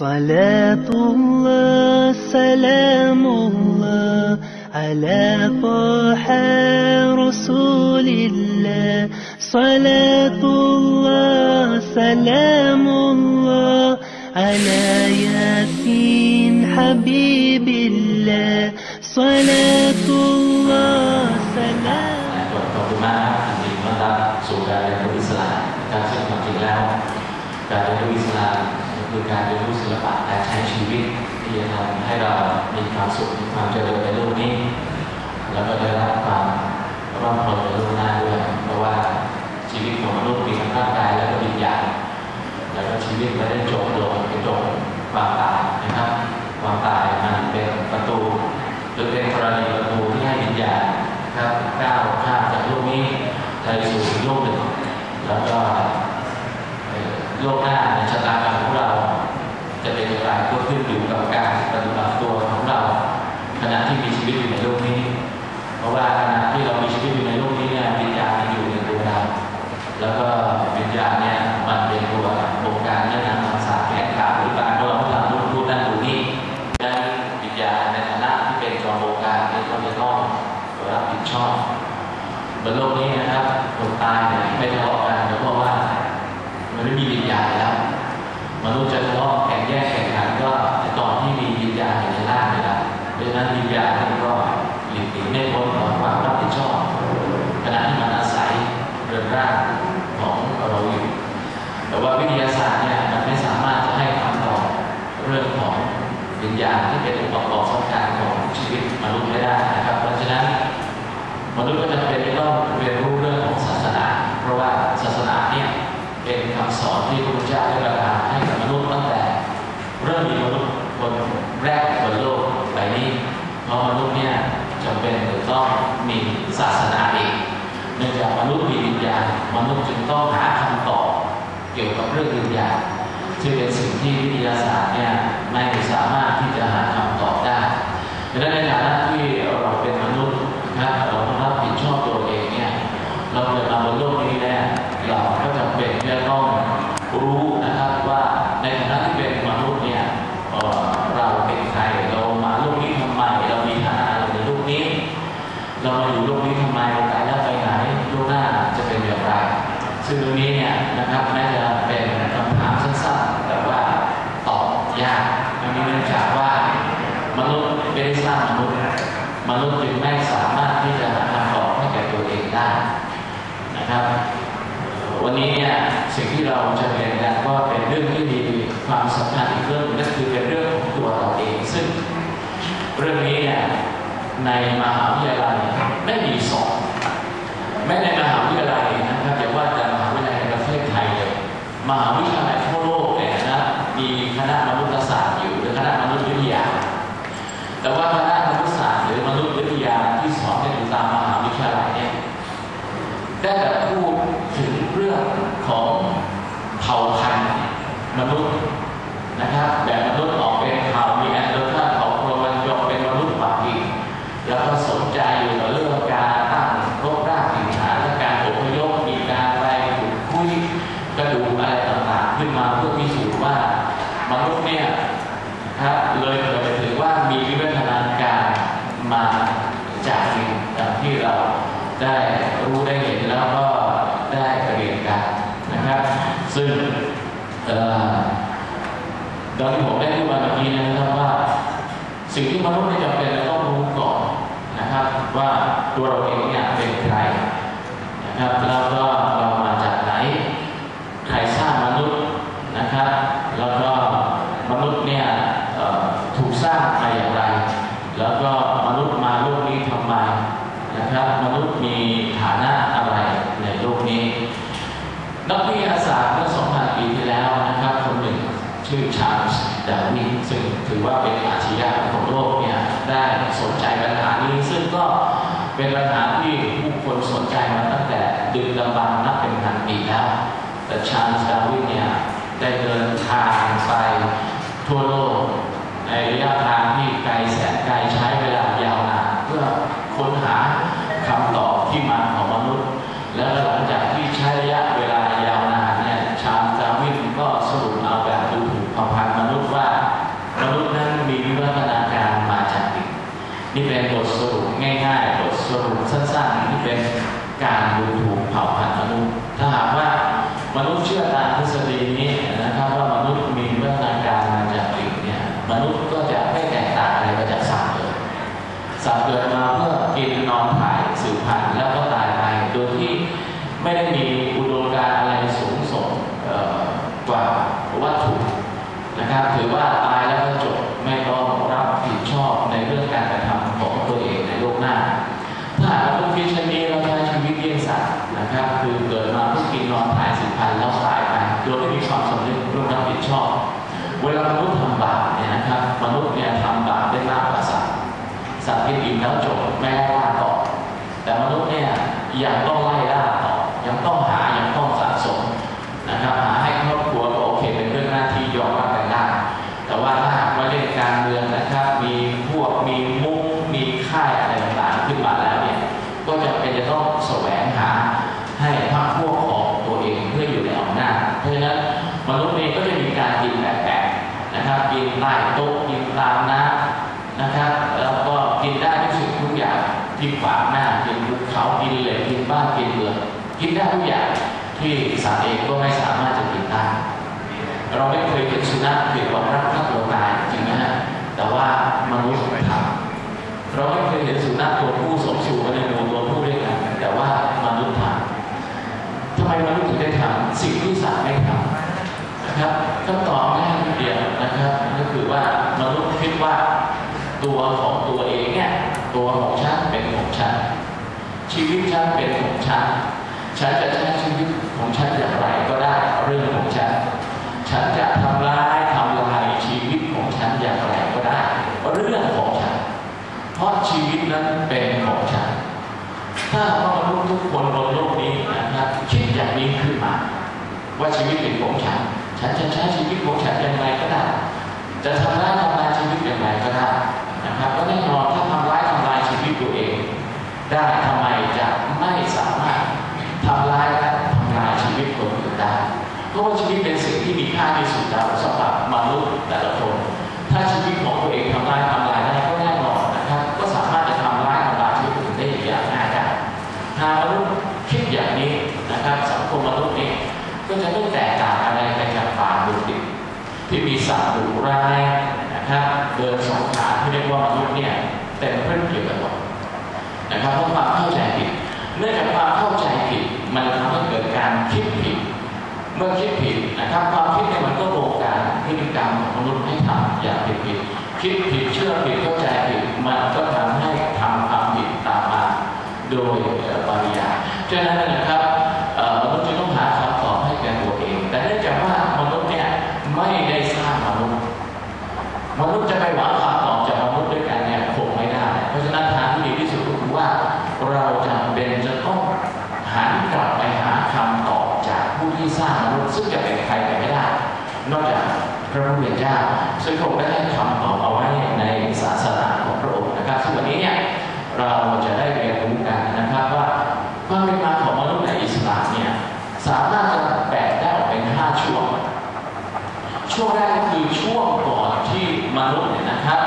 صلاة الله سلام الله على طه رسول الله صلاة الله سلام الله على ياسين حبيب الله صلاة الله سلام ขอบคุณมากยินดีต้อนรับสู่การเรียนรู้อิสลามนะครับซึ่งความจริงแล้ว การเรียนรู้อิสลามก็ คือการเรียนรู้ศิลปะการใช้ชีวิตที่จะทำให้เรามีความสุขมีความเจริญในโลกนี้ แล้วก็ได้รับความร่ำรวยในโลกหน้าด้วยเพราะว่าชีวิตของมนุษย์มีทั้งร่างกายและก็วิญญาณแล้วก็ชีวิตไม่ได้จบลงไปจบความตายนะครับความตายมันเป็นประตูหรือเป็นกรณีประตูที่ให้วิญญาณนะครับก้าวข้ามจากโลกนี้ไปสู่โลกหนึ่งแล้วก็โลกหน้าใน ณะที่มีชีวิตอยู่ในโลกนี้ เพราะว่าขณะที่เรามีชีวิตอยู่ในโลกนี้เนี่ยวิญญาณมันอยู่ในตัวเราแล้วก็วิญญาณเนี่ยมันเป็นตัวบงการแนะนำคำสั่งแก้ข่าวหรือการที่เราทำรูปรูปนั่นรูนี้ดังนั้นวิญญาณในฐานะที่เป็นตัวบงการเนี่ยก็จะต้องรับผิดชอบบนโลกนี้นะครับคนตายเนี่ยไม่ทะเลาะกันเพราะว่า มันไม่มีวิญญาณแล้วมนุษย์จะทะเลาะแข่งแยกแข่ง เรือนร่างของเราอยู่ แต่ว่าวิทยาศาสตร์เนี่ยมันไม่สามารถจะให้คำตอบเรื่องของวิญญาณที่เป็นองค์ประกอบสำคัญของชีวิตมนุษย์ไม่ได้นะครับ เพราะฉะนั้นมนุษย์ก็จะเป็นที่ต้องเรียนรู้เรื่องของศาสนา เพราะว่าศาสนาเนี่ยเป็นคำสอนที่พระพุทธเจ้าได้ประทานให้กันษย์ตั้งแต่ เริ่มมีมนุษย์คนแรกบนโลกใบนี้ เพราะมนุษย์เนี่ยจำเป็นจะต้องมีศาสนาเองเนื่องจากมนุษย์มีวิญญาณม ต้องหาคำตอบเกี่ยวกับเรื่องวิญญาณซึ่งเป็นสิ่งที่วิทยาศาสตร์เนี่ยไม่สามารถที่จะหาคำตอบได้ดังนั้นในฐานะที่เราเป็นมนุษย์นะครับเราต้องรับผิดชอบตัวเองเนี่ยเราเกิดมาบนโลกนี้เนี่เราก็จำเป็นที่จะต้องรู้นะครับว่าในฐานะที่เป็นมนุษย์เนี่ยเอ่อเราเป็นใครเรามาโลกนี้ทำไมเรามีฐานะอะไรในโลกนี้ เรามาอยู่โลกนี้ ซึ่งตรงนี้เนี่ยนะครับแม้จะเป็นคำถามสั้นๆแต่ว่าตอบยากอันนี้เนื่องจากว่ามนุษย์ไม่ได้สร้างมนุษย์มนุษย์จึงไม่สามารถที่จะหาคำตอบให้แก่ตัวเองได้นะครับ วันนี้เนี่ยสิ่งที่เราจะเรียนกันก็เป็นเรื่องที่มีความสำคัญอีกเรื่องหนึ่งก็คือเป็นเรื่องของตัวเราเอง ซึ่งเรื่องนี้เนี่ยในมหาวิทยาลัยไม่มีสอนแม้ในมหาวิทยาลัยนะครับอย่าว่าแต่ มหาวิทยาลัยทั่วโลกเนี่ยนะมีคณะมนุษยศาสตร์อยู่หรือคณะมนุษยวิทยา แต่ว่าคณะมนุษยศาสตร์หรือมนุษยวิทยาที่สอนกันอยู่ตามมหาวิทยาลัยเนี่ยได้แบบดถึงเรื่องของเผ่าพันธุ์มนุษย์นะครับแบบมนุษย์ออกเป็นเผ่ามีแอนโดรท่าเขาโครมันยกเป็นมนุษย์ปากกีแล้วก็สนใจอยู่กับเรื่องการตั้งรกรากถิ่นฐานและการอพยพมีการไปขุดคุยกระดูกอะไรต่างๆ ขึ้นมาเพื่อพิสูจน์ว่ามนุษย์เนี่ยนะครับเลยเกิดไปถึงว่ามีวิวัฒนาการมาจากสิ่งต่างที่เรา ได้รู้ได้เห็นแล้วก็ได้เรียนกันนะครับ ซึ่งเอ่อดังที่ผมได้พูดมาเมื่อกี้นะครับว่า สิ่งที่มนุษย์จำเป็นต้องรู้ก่อนนะครับ ว่าตัวเราเองเนี่ยเป็นใครนะครับแล้วก็เรามาจากไหน ใครสร้างมนุษย์นะครับ แล้วก็มนุษย์เนี่ยเอ่อถูกสร้างมาอย่างไร แล้วก็มนุษย์มาโลกนี้ทำไมนะครับ มนุษย์มีฐานะอะไรในโลกนี้ นักวิทยาศาสตร์เมื่อ 2,000 ปีที่แล้วนะครับ คนหนึ่ง ชื่อชาร์ลส์ดารวินซึ่งถือว่าเป็นอาชญาของโลกเนี่ยได้สนใจปัญหานี้ ซึ่งก็เป็นปัญหาที่ผู้คนสนใจมาตั้งแต่ดึกดำบรรพ์นับเป็นพันปีแล้ว แต่ชาร์ลส์ดารวินเนี่ยได้เดินทางไปทั่วโลกในระยะทางที่ไกลแสนไกลใช้เวลายาวนานเพื่อค้นหาคำตอบที่มาของมนุษย์แล้วหลั นี่เป็นบทสรุปง่ายๆ บทสรุปสั้นๆที่เป็นการดูถูกเผ่าพันธุ์มนุษย์ ถ้าหากว่ามนุษย์เชื่อตามทฤษฎีนี้นะครับว่ามนุษย์มีวิวัฒนาการมาจากลิงเนี่ยมนุษย์ก็จะไม่แตกต่างอะไรมาจากสัตว์เลยสัตว์เกิดมาเพื่อกินนอนถ่ายสืบพันธุ์แล้วก็ตายไปโดยที่ไม่ได้มีอุดมการอะไรสูงส่งกว่าวัตถุนะครับถือว่า นะครับ คือเกิดมาเพื่อกินนอนถ่ายสิบพันแล้วตายไปโดยไม่มีความสำนึกร่วมรับผิดชอบ เวลามนุษย์ทำบาปเนี่ยนะครับ มนุษย์เนี่ยทำบาปได้มากกว่าสัตว์สัตว์กินอิ่มแล้วจบไม่ได้ล่าต่อแต่มนุษย์เนี่ยยังต้อง เพราะฉะนั้นมนุษย์เองก็จะมีการกินแปลกๆนะครับ กินใต้โต๊ะกินตามน้ำนะครับแล้วก็กินได้ทุกสิ่งทุกอย่างที่ขวาหน้ากินภูเขากินเหล็กกินบ้านกินเมืองกินได้ทุกอย่างที่สัตว์เองก็ไม่สามารถจะกินได้เราไม่เคยเห็นสุนัขเกิดความรักฆ่าตัวตายจริงไหมฮะแต่ว่ามนุษย์ทำเราไม่เคยเห็นสุนัขตัวผู้สมสู่กันในหมู่ตัวผู้ด้วยกันแต่ว่ามนุษย์ทำทำไมมนุษย์ถึงได้ทำสิ่งที่สัตว์ไม่ทำ นะครับคำตอบง่ายนิดเดียวนะครับก็คือว่ามนุษย์คิดว่า ตัวของตัวเองเนี่ยตัวของฉันเป็นของฉันชีวิตฉันเป็นของฉันฉันจะใช้ชีวิตของฉันอย่างไรก็ได้เรื่องของฉันฉันจะทำร้ายทำลายชีวิตของฉันอย่างไรก็ได้เรื่องของฉัน เพราะชีวิตนั้นเป็นของฉัน ถ้าว่ามนุษย์ทุกคนบนโลกนี้นะครับคิดอย่างนี้ขึ้นมา ว่าชีวิตเป็นของฉัน ฉันจะใช้ชีวิตของฉันอย่างไรก็ได้ จะทำร้ายทำลายชีวิตอย่างไรก็ได้ นะครับก็แน่นอนถ้าทำร้ายทำลายชีวิตตัวเอง ได้ทำไมจะไม่สามารถทำร้ายและทำลายชีวิตคนอื่นได้เพราะว่าชีวิตเป็นสิ่งที่มีค่าที่สุดแล้วสำหรับมนุษย์แต่ละคน ถ้าชีวิตของตัวเองทำร้ายทำลายได้ก็แน่นอนนะครับ ก็สามารถจะทำร้ายทำลายชีวิตคนอื่นได้อย่างง่ายได้หากมนุษย์คิดอย่างนี้นะครับสังคมมนุษย์เองก็จะไม่แตกต่างอะไรไปจากป่าดุดิบที่มีสัตว์ดุร้าย นะครับเดินสองขาที่เรียกว่ามนุษย์เนี่ยเต็มเพื่อนเกี่ยวกันหมดนะครับเพราะความเข้าใจผิด เนื่องจากความเข้าใจผิด มันทำให้เกิดการคิดผิด เมื่อคิดผิดนะครับความคิดเนี่ยมันก็โบงการพฤติกรรมของมนุษย์ให้ทำอย่างผิดผิดคิดผิดเชื่อผิดเข้าใจผิดมันก็ทำให้ทำความผิดตามมาโดยปริยายฉะนั้น นอกจากพระผู้เป็นเจ้าซึ่งพระองค์ได้ให้คำตอบเอาไว้ในศาสนาของพระองค์นะครับซึ่งวันนี้เนี่ยเราจะได้เรียนรู้กันนะครับว่าความเป็นมาของมนุษย์ในอิสลามเนี่ยสามารถจะแบ่งได้ออกเป็นห้าช่วง ช่วงแรกคือช่วงก่อนที่มนุษย์เนี่ยนะครับ